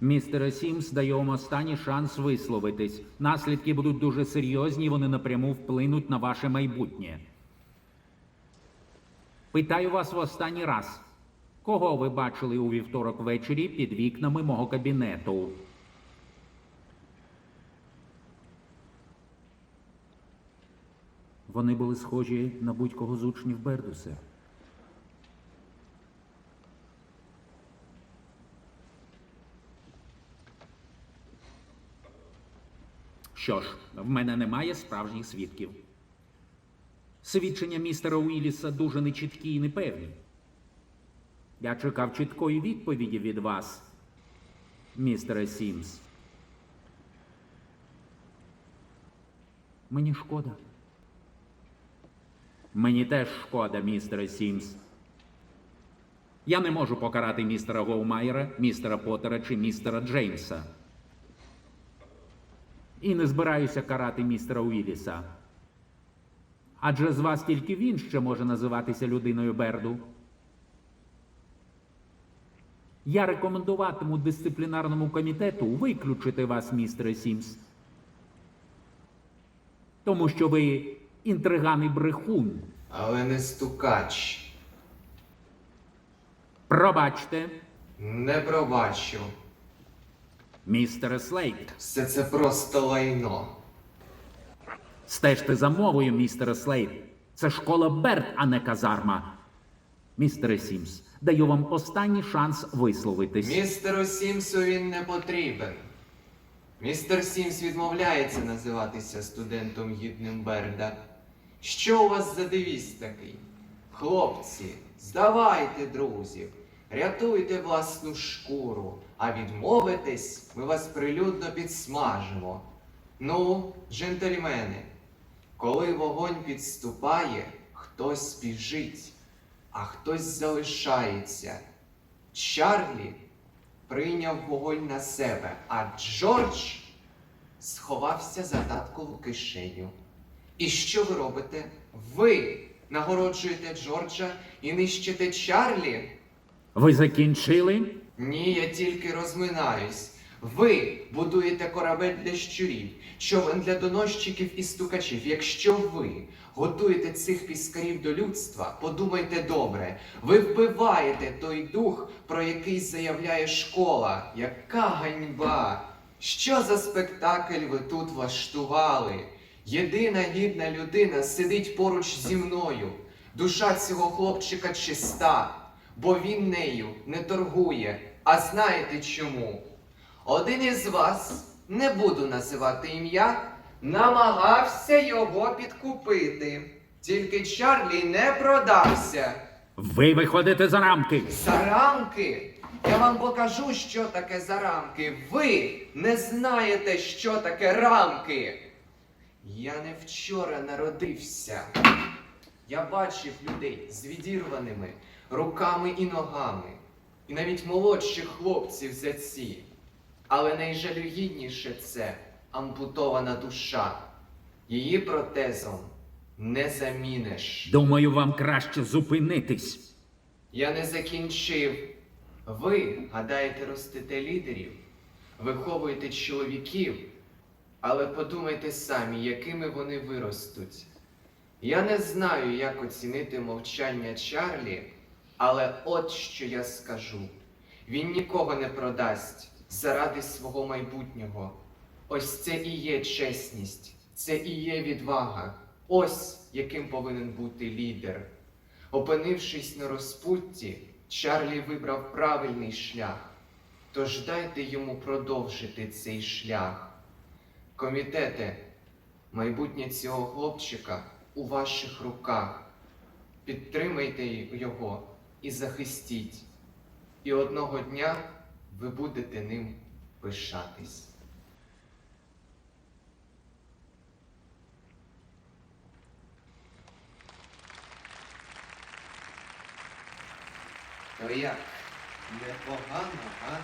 Містере Сімс дає останній шанс висловитись. Наслідки будуть дуже серйозні, вони напряму вплинуть на ваше майбутнє. Питаю вас в останній раз. Кого ви бачили у вівторок ввечері під вікнами мого кабінету? Вони були схожі на будь-кого з учнів Бердуса. Що ж, в мене немає справжніх свідків. Свідчення містера Уілліса дуже нечіткі і непевні. Я чекав чіткої відповіді від вас, містере Сімс. Мені шкода. Мені теж шкода, містере Сімс. Я не можу покарати містера Гоумайера, містера Поттера чи містера Джеймса. І не збираюся карати містера Уілліса. Адже з вас тільки він ще може називатися людиною Берду. Я рекомендуватиму дисциплінарному комітету виключити вас, містере Сімс. Тому що ви інтриган і брехун. Але не стукач. Пробачте, Не пробачу. Містере Слейт. Все це просто лайно. Стежте за мовою, містере Слейт. Це школа Берт, а не казарма. Містере Сімс, даю вам останній шанс висловитись. Містеру Сімсу він не потрібен. Містер Сімс відмовляється називатися студентом гідним Берда. Що у вас за девіз такий? Хлопці, здавайте друзів, рятуйте власну шкуру, а відмовитесь, ми вас прилюдно підсмажимо. Ну, джентльмени, коли вогонь підступає, хтось біжить, а хтось залишається. Чарлі прийняв вогонь на себе, а Джордж сховався за таткову кишеню. І що ви робите? Ви нагороджуєте Джорджа і нищите Чарлі? Ви закінчили? Ні, я тільки розминаюсь. Ви будуєте корабель для щурів, човен для доносчиків і стукачів. Якщо ви готуєте цих піскарів до людства, подумайте добре, ви вбиваєте той дух, про який заявляє школа. Яка ганьба! Що за спектакль ви тут влаштували? Єдина гідна людина сидить поруч зі мною. Душа цього хлопчика чиста, бо він нею не торгує. А знаєте чому? Один із вас, не буду називати ім'я, намагався його підкупити. Тільки Чарлі не продався. Ви виходите за рамки. За рамки. Я вам покажу, що таке за рамки. Ви не знаєте, що таке рамки. Я не вчора народився. Я бачив людей з відірваними руками і ногами, і навіть молодших хлопців за ці. Але найжалюгідніше це ампутована душа. Її протезом не заміниш. Думаю, вам краще зупинитись. Я не закінчив. Ви гадаєте ростите лідерів, виховуєте чоловіків, але подумайте самі, якими вони виростуть. Я не знаю, як оцінити мовчання Чарлі, але от що я скажу: він нікого не продасть заради свого майбутнього. Ось це і є чесність, це і є відвага. Ось яким повинен бути лідер. Опинившись на розпутті, Чарлі вибрав правильний шлях. Тож дайте йому продовжити цей шлях. Комітете, майбутнє цього хлопчика у ваших руках. Підтримайте його і захистіть. І одного дня ви будете ним пишатись. То як? Непогано, а?